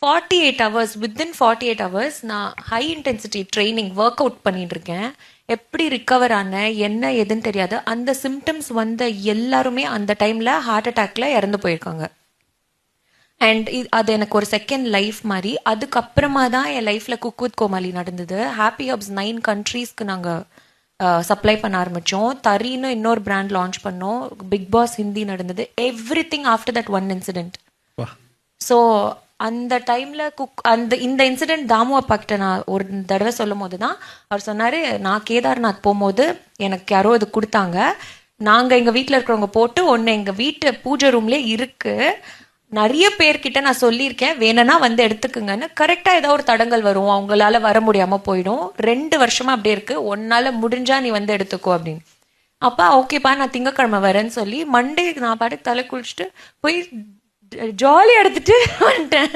Forty eight hours within forty eight hours நான் high intensity training work out பண்ணிட்டு இருக்கேன் எப்படி ரிக்கவர் ஆனேன் என்ன எதுன்னு தெரியாது. அந்த சிம்டம்ஸ் வந்த எல்லாருமே அந்த டைம்ல ஹார்ட் அட்டாக்ல இறந்து போயிருக்காங்க. அண்ட் அது எனக்கு ஒரு செகண்ட் லைஃப் மாதிரி. அதுக்கப்புறமா தான் என் லைஃப்ல குக் வித் கோமாளி நடந்தது. ஹாப்பி ஹப்ஸ் நைன் கண்ட்ரீஸ்க்கு நாங்கள் சப்ளை பண்ண ஆரம்பித்தோம் தரின்னு இன்னொரு பிராண்ட் லான்ச் பண்ணோம். பிக் பாஸ் ஹிந்தி நடந்தது. Everything after that one incident so அந்த டைம்ல குக் அந்த இந்த இன்சிடென்ட் தாமு அப்பா கிட்ட நான் ஒரு தடவை சொல்லும் போது தான் அவர் சொன்னாரு நான் கேதார்நாத் போகும்போது எனக்கு யாரோ இது கொடுத்தாங்க. நாங்க எங்க வீட்டில் இருக்கிறவங்க போட்டு ஒன்னு எங்க வீட்டு பூஜை ரூம்லயே இருக்கு. நிறைய பேர்கிட்ட நான் சொல்லியிருக்கேன் வேணும்னா வந்து எடுத்துக்குங்கன்னு. கரெக்டா ஏதோ ஒரு தடங்கல் வரும் அவங்களால வர முடியாம போயிடும். ரெண்டு வருஷமா அப்படியே இருக்கு ஒன்னால முடிஞ்சா நீ வந்து எடுத்துக்கோ அப்படின்னு. அப்பா ஓகேப்பா நான் திங்கக்கிழமை வரேன்னு சொல்லி மண்டே நான் பாட்டுக்கு தலை குளிச்சுட்டு போய் ஜாலி எடுத்துட்டு வந்துட்டேன்.